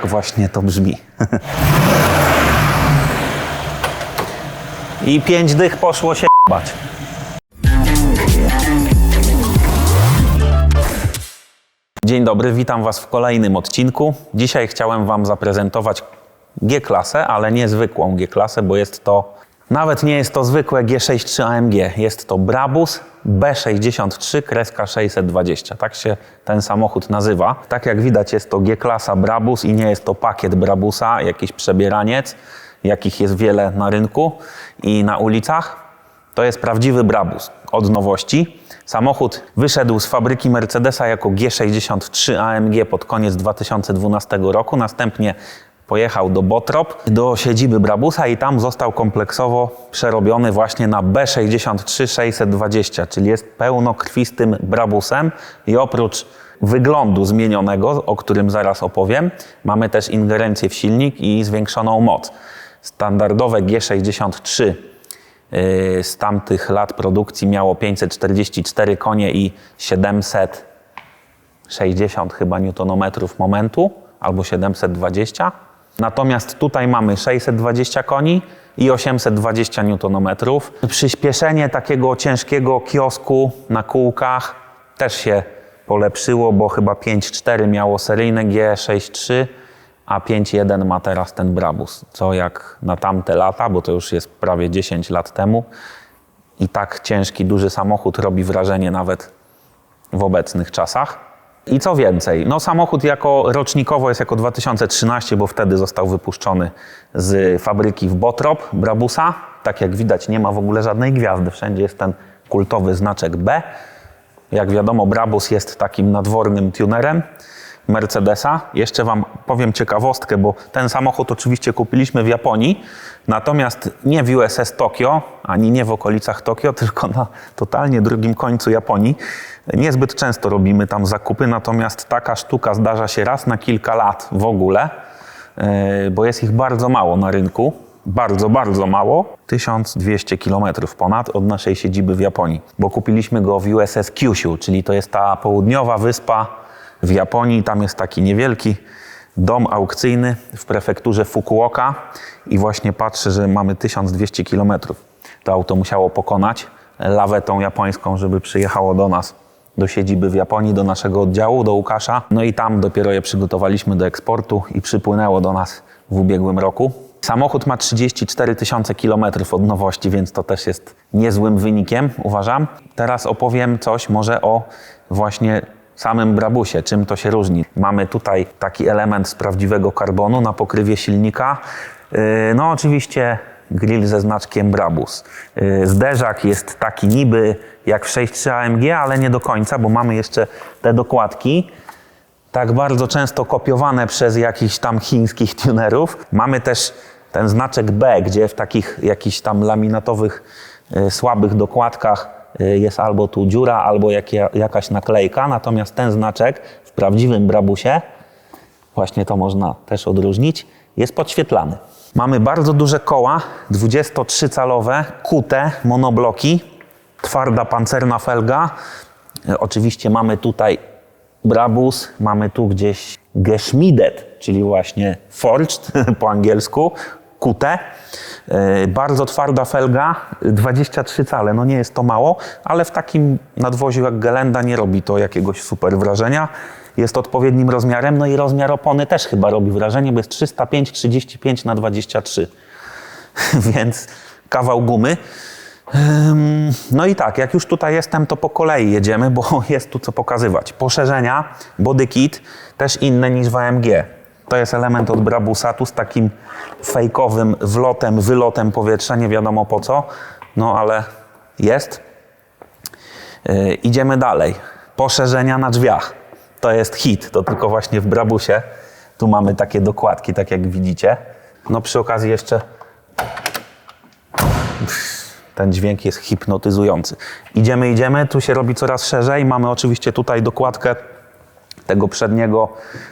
tak właśnie to brzmi. I pięć dych poszło się bać. Dzień dobry, witam Was w kolejnym odcinku. Dzisiaj chciałem Wam zaprezentować G-klasę, ale nie zwykłą G-klasę, bo jest to, nawet nie jest to zwykłe G63 AMG, jest to Brabus B63 kreska 620. Tak się ten samochód nazywa. Tak jak widać jest to G-klasa Brabus i nie jest to pakiet Brabusa, jakiś przebieraniec, jakich jest wiele na rynku i na ulicach. To jest prawdziwy Brabus od nowości. Samochód wyszedł z fabryki Mercedesa jako G63 AMG pod koniec 2012 roku. Następnie pojechał do Botrop, do siedziby Brabusa i tam został kompleksowo przerobiony właśnie na B63 620, czyli jest pełnokrwistym Brabusem i oprócz wyglądu zmienionego, o którym zaraz opowiem, mamy też ingerencję w silnik i zwiększoną moc. Standardowe G63 yy, z tamtych lat produkcji miało 544 konie i 760 chyba newtonometrów momentu, albo 720. Natomiast tutaj mamy 620 koni i 820 newtonometrów. Przyspieszenie takiego ciężkiego kiosku na kółkach też się polepszyło, bo chyba 5.4 miało seryjne G63, a 5.1 ma teraz ten Brabus. Co jak na tamte lata, bo to już jest prawie 10 lat temu, i tak ciężki, duży samochód robi wrażenie nawet w obecnych czasach. I co więcej, no samochód jako rocznikowo jest jako 2013, bo wtedy został wypuszczony z fabryki w Botrop, Brabusa. Tak jak widać nie ma w ogóle żadnej gwiazdy, wszędzie jest ten kultowy znaczek B. Jak wiadomo Brabus jest takim nadwornym tunerem Mercedesa. Jeszcze Wam powiem ciekawostkę, bo ten samochód oczywiście kupiliśmy w Japonii, natomiast nie w USS Tokio, ani nie w okolicach Tokio, tylko na totalnie drugim końcu Japonii. Niezbyt często robimy tam zakupy, natomiast taka sztuka zdarza się raz na kilka lat w ogóle, yy, bo jest ich bardzo mało na rynku. Bardzo, bardzo mało. 1200 km ponad od naszej siedziby w Japonii, bo kupiliśmy go w USS Kyushu, czyli to jest ta południowa wyspa w Japonii. Tam jest taki niewielki dom aukcyjny w prefekturze Fukuoka i właśnie patrzę, że mamy 1200 km. To auto musiało pokonać lawetą japońską, żeby przyjechało do nas, do siedziby w Japonii, do naszego oddziału, do Łukasza. No i tam dopiero je przygotowaliśmy do eksportu i przypłynęło do nas w ubiegłym roku. Samochód ma 34 tysiące kilometrów od nowości, więc to też jest niezłym wynikiem, uważam. Teraz opowiem coś może o właśnie samym Brabusie, czym to się różni. Mamy tutaj taki element z prawdziwego karbonu na pokrywie silnika. Yy, No oczywiście grill ze znaczkiem Brabus. Yy, Zderzak jest taki niby jak w 6.3 AMG, ale nie do końca, bo mamy jeszcze te dokładki tak bardzo często kopiowane przez jakichś tam chińskich tunerów. Mamy też ten znaczek B, gdzie w takich jakichś tam laminatowych, y, słabych dokładkach y, jest albo tu dziura, albo jakie, jakaś naklejka. Natomiast ten znaczek w prawdziwym Brabusie, właśnie to można też odróżnić, jest podświetlany. Mamy bardzo duże koła, 23-calowe, kute monobloki, twarda pancerna felga. Y, Oczywiście mamy tutaj Brabus, mamy tu gdzieś Geschmiedet, czyli właśnie forged po angielsku, kute. Bardzo twarda felga, 23 cale, no nie jest to mało, ale w takim nadwoziu jak Gelenda nie robi to jakiegoś super wrażenia. Jest odpowiednim rozmiarem, no i rozmiar opony też chyba robi wrażenie, bo jest 305 35 na 23 więc kawał gumy. No i tak, jak już tutaj jestem, to po kolei jedziemy, bo jest tu co pokazywać. Poszerzenia, body kit, też inne niż w AMG. To jest element od Brabusa, tu z takim fejkowym wlotem, wylotem powietrza, nie wiadomo po co, no ale jest. Yy, idziemy dalej. Poszerzenia na drzwiach. To jest hit, to tylko właśnie w Brabusie. Tu mamy takie dokładki, tak jak widzicie. No przy okazji jeszcze ten dźwięk jest hipnotyzujący. Idziemy, idziemy, tu się robi coraz szerzej. Mamy oczywiście tutaj dokładkę tego przedniego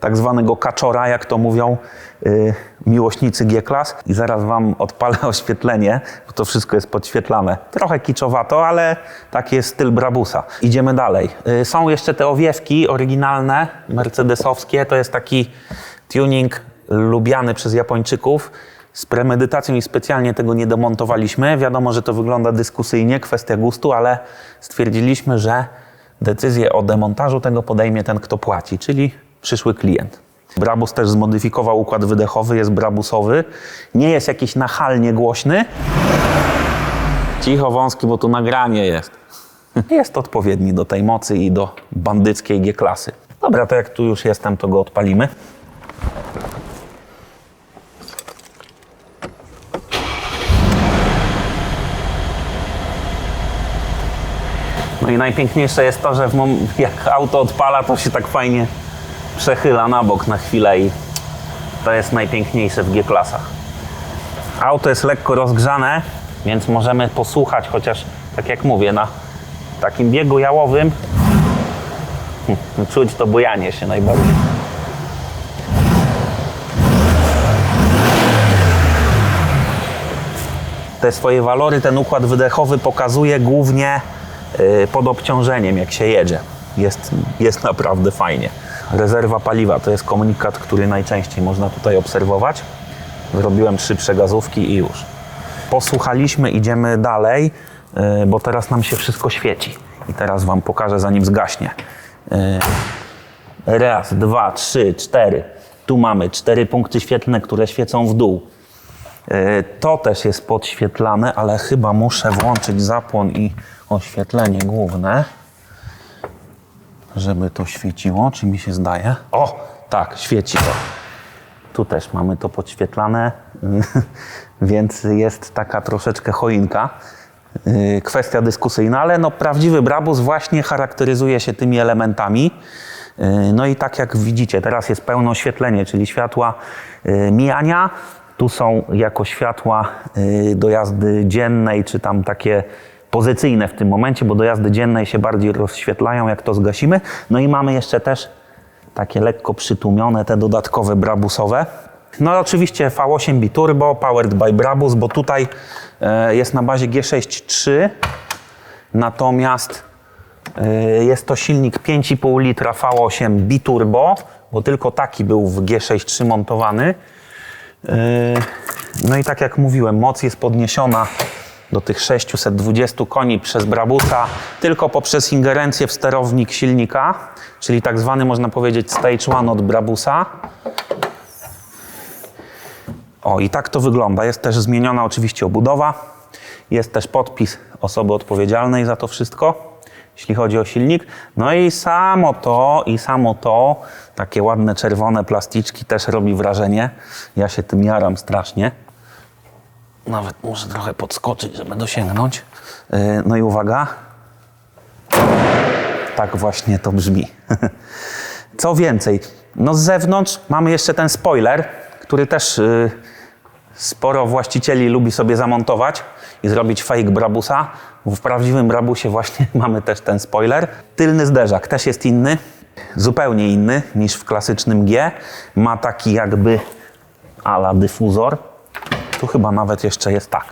tak zwanego kaczora, jak to mówią yy, miłośnicy G-Class. I zaraz Wam odpalę oświetlenie, bo to wszystko jest podświetlane. Trochę kiczowato, ale taki jest styl Brabusa. Idziemy dalej. Yy, są jeszcze te owiewki oryginalne, mercedesowskie. To jest taki tuning lubiany przez Japończyków. Z premedytacją i specjalnie tego nie demontowaliśmy. Wiadomo, że to wygląda dyskusyjnie, kwestia gustu, ale stwierdziliśmy, że decyzję o demontażu tego podejmie ten, kto płaci, czyli przyszły klient. Brabus też zmodyfikował układ wydechowy, jest brabusowy. Nie jest jakiś nachalnie głośny. Cicho wąski, bo tu nagranie jest. Jest odpowiedni do tej mocy i do bandyckiej G-klasy. Dobra, to jak tu już jestem, to go odpalimy. Najpiękniejsze jest to, że jak auto odpala, to się tak fajnie przechyla na bok na chwilę i to jest najpiękniejsze w G-klasach. Auto jest lekko rozgrzane, więc możemy posłuchać, chociaż tak jak mówię, na takim biegu jałowym czuć to bujanie się najbardziej. Te swoje walory ten układ wydechowy pokazuje głównie pod obciążeniem, jak się jedzie. Jest, jest naprawdę fajnie. Rezerwa paliwa to jest komunikat, który najczęściej można tutaj obserwować. Zrobiłem trzy przegazówki i już. Posłuchaliśmy, idziemy dalej, y, bo teraz nam się wszystko świeci. I teraz Wam pokażę, zanim zgaśnie. Y, Raz, dwa, trzy, cztery. Tu mamy cztery punkty świetlne, które świecą w dół. Y, To też jest podświetlane, ale chyba muszę włączyć zapłon i oświetlenie główne, żeby to świeciło. Czy mi się zdaje? O, tak, świeci to. Tu też mamy to podświetlane, więc jest taka troszeczkę choinka. Yy, Kwestia dyskusyjna, ale no, prawdziwy Brabus właśnie charakteryzuje się tymi elementami. Yy, No i tak jak widzicie, teraz jest pełne oświetlenie, czyli światła yy, mijania. Tu są jako światła do jazdy dziennej, czy tam takie pozycyjne w tym momencie, bo do jazdy dziennej się bardziej rozświetlają, jak to zgasimy. No i mamy jeszcze też takie lekko przytłumione, te dodatkowe brabusowe. No i oczywiście V8 Biturbo, powered by Brabus, bo tutaj e, jest na bazie G6.3, natomiast e, jest to silnik 5,5 litra V8 Biturbo, bo tylko taki był w G6.3 montowany. E, No i tak jak mówiłem, moc jest podniesiona do tych 620 koni przez Brabusa tylko poprzez ingerencję w sterownik silnika, czyli tak zwany można powiedzieć stage one od Brabusa. O i tak to wygląda. Jest też zmieniona oczywiście obudowa. Jest też podpis osoby odpowiedzialnej za to wszystko, jeśli chodzi o silnik. No i samo to, i samo to, takie ładne czerwone plasticzki też robi wrażenie. Ja się tym jaram strasznie. Nawet muszę trochę podskoczyć, żeby dosięgnąć. Yy, No i uwaga. Tak właśnie to brzmi. Co więcej, no z zewnątrz mamy jeszcze ten spoiler, który też yy, sporo właścicieli lubi sobie zamontować i zrobić fake Brabusa. W prawdziwym Brabusie właśnie mamy też ten spoiler. Tylny zderzak też jest inny, zupełnie inny niż w klasycznym G. Ma taki jakby ala dyfuzor. Tu chyba nawet jeszcze jest tak.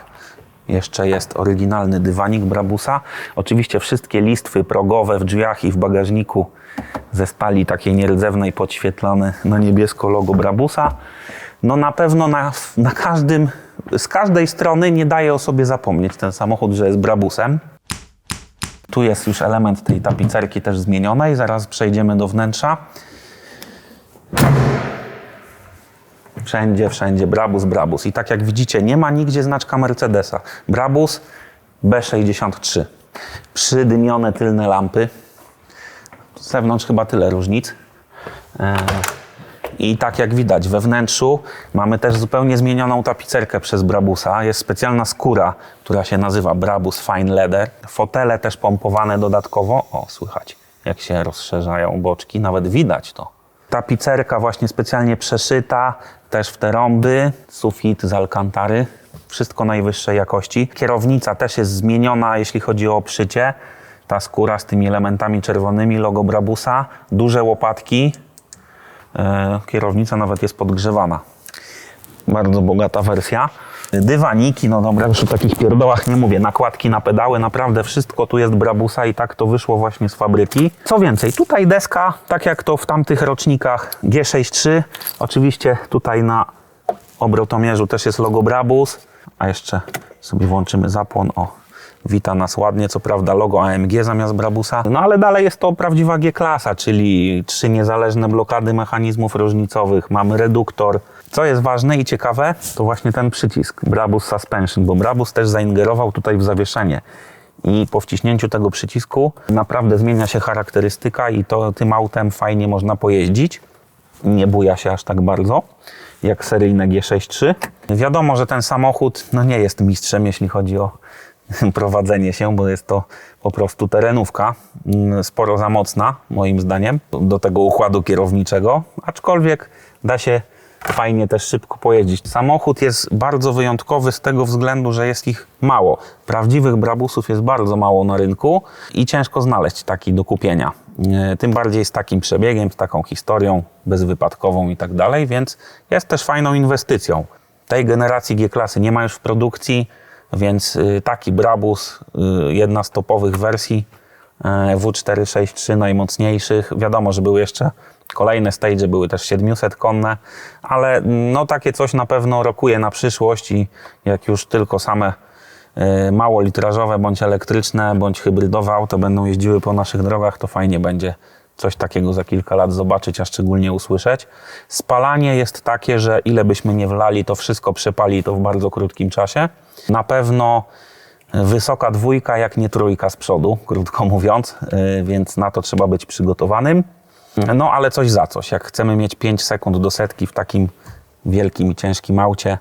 Jeszcze jest oryginalny dywanik Brabusa. Oczywiście wszystkie listwy progowe w drzwiach i w bagażniku ze stali takiej nierdzewnej podświetlane na niebiesko logo Brabusa. No na pewno na, na każdym, z każdej strony nie daje o sobie zapomnieć ten samochód, że jest Brabusem. Tu jest już element tej tapicerki też zmienionej. Zaraz przejdziemy do wnętrza. Wszędzie, wszędzie Brabus, Brabus. I tak jak widzicie, nie ma nigdzie znaczka Mercedesa. Brabus B63. Przydymione tylne lampy. Z zewnątrz chyba tyle różnic. E, I tak jak widać, we wnętrzu mamy też zupełnie zmienioną tapicerkę przez Brabusa. Jest specjalna skóra, która się nazywa Brabus Fine Leather. Fotele też pompowane dodatkowo. O, słychać jak się rozszerzają boczki, nawet widać to. Tapicerka właśnie specjalnie przeszyta, też w te rąby, sufit z alkantary, wszystko najwyższej jakości. Kierownica też jest zmieniona, jeśli chodzi o obszycie. Ta skóra z tymi elementami czerwonymi, logo Brabusa, duże łopatki, E, kierownica nawet jest podgrzewana. Bardzo bogata wersja. Dywaniki, no dobra, już o takich pierdołach nie mówię. Nakładki na pedały, naprawdę wszystko tu jest Brabusa i tak to wyszło właśnie z fabryki. Co więcej, tutaj deska, tak jak to w tamtych rocznikach G63. Oczywiście tutaj na obrotomierzu też jest logo Brabus, a jeszcze sobie włączymy zapłon. O, wita nas ładnie, co prawda logo AMG zamiast Brabusa. No ale dalej jest to prawdziwa G-klasa, czyli trzy niezależne blokady mechanizmów różnicowych. Mamy reduktor. Co jest ważne i ciekawe, to właśnie ten przycisk Brabus Suspension, bo Brabus też zaingerował tutaj w zawieszenie. I po wciśnięciu tego przycisku naprawdę zmienia się charakterystyka i to tym autem fajnie można pojeździć. Nie buja się aż tak bardzo jak seryjne G63. Wiadomo, że ten samochód no nie jest mistrzem, jeśli chodzi o prowadzenie się, bo jest to po prostu terenówka, mm, sporo za mocna moim zdaniem do tego układu kierowniczego, aczkolwiek da się fajnie też szybko pojeździć. Samochód jest bardzo wyjątkowy z tego względu, że jest ich mało. Prawdziwych brabusów jest bardzo mało na rynku i ciężko znaleźć taki do kupienia. E, Tym bardziej z takim przebiegiem, z taką historią bezwypadkową i tak dalej, więc jest też fajną inwestycją. Tej generacji G-klasy nie ma już w produkcji, więc y, taki Brabus, y, jedna z topowych wersji e, W463 najmocniejszych. Wiadomo, że były jeszcze kolejne stage, były też 700 konne, ale no takie coś na pewno rokuje na przyszłość i jak już tylko same mało litrażowe, bądź elektryczne, bądź hybrydowe auto będą jeździły po naszych drogach, to fajnie będzie coś takiego za kilka lat zobaczyć, a szczególnie usłyszeć. Spalanie jest takie, że ile byśmy nie wlali, to wszystko przepali to w bardzo krótkim czasie. Na pewno wysoka dwójka, jak nie trójka z przodu, krótko mówiąc, yy, więc na to trzeba być przygotowanym. No ale coś za coś. Jak chcemy mieć 5 sekund do setki w takim wielkim i ciężkim aucie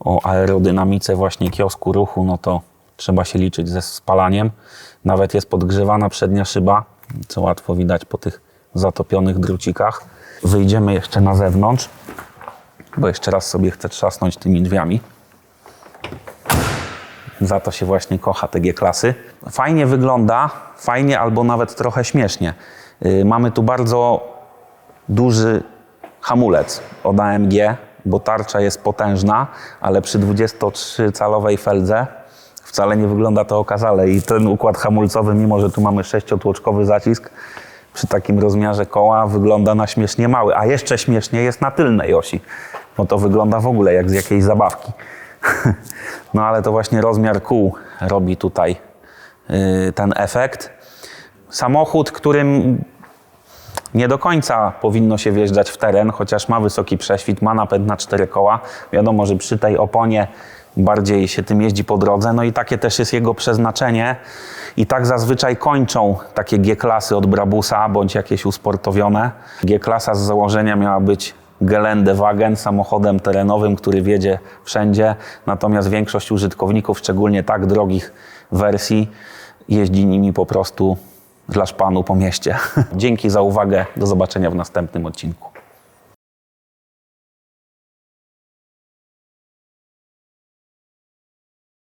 o aerodynamice właśnie kiosku ruchu, no to trzeba się liczyć ze spalaniem. Nawet jest podgrzewana przednia szyba, co łatwo widać po tych zatopionych drucikach. Wyjdziemy jeszcze na zewnątrz, bo jeszcze raz sobie chcę trzasnąć tymi drzwiami. Za to się właśnie kocha te G-klasy. Fajnie wygląda, fajnie albo nawet trochę śmiesznie. Yy, Mamy tu bardzo duży hamulec od AMG, bo tarcza jest potężna, ale przy 23-calowej feldze wcale nie wygląda to okazale i ten układ hamulcowy, mimo że tu mamy sześciotłoczkowy zacisk, przy takim rozmiarze koła wygląda na śmiesznie mały, a jeszcze śmiesznie jest na tylnej osi, bo to wygląda w ogóle jak z jakiejś zabawki. No ale to właśnie rozmiar kół robi tutaj yy, ten efekt. Samochód, którym nie do końca powinno się wjeżdżać w teren, chociaż ma wysoki prześwit, ma napęd na cztery koła. Wiadomo, że przy tej oponie bardziej się tym jeździ po drodze, no i takie też jest jego przeznaczenie. I tak zazwyczaj kończą takie G-klasy od Brabusa bądź jakieś usportowione. G-klasa z założenia miała być Geländewagen, samochodem terenowym, który wiedzie wszędzie, natomiast większość użytkowników, szczególnie tak drogich wersji, jeździ nimi po prostu dla szpanu po mieście. Dzięki za uwagę, do zobaczenia w następnym odcinku.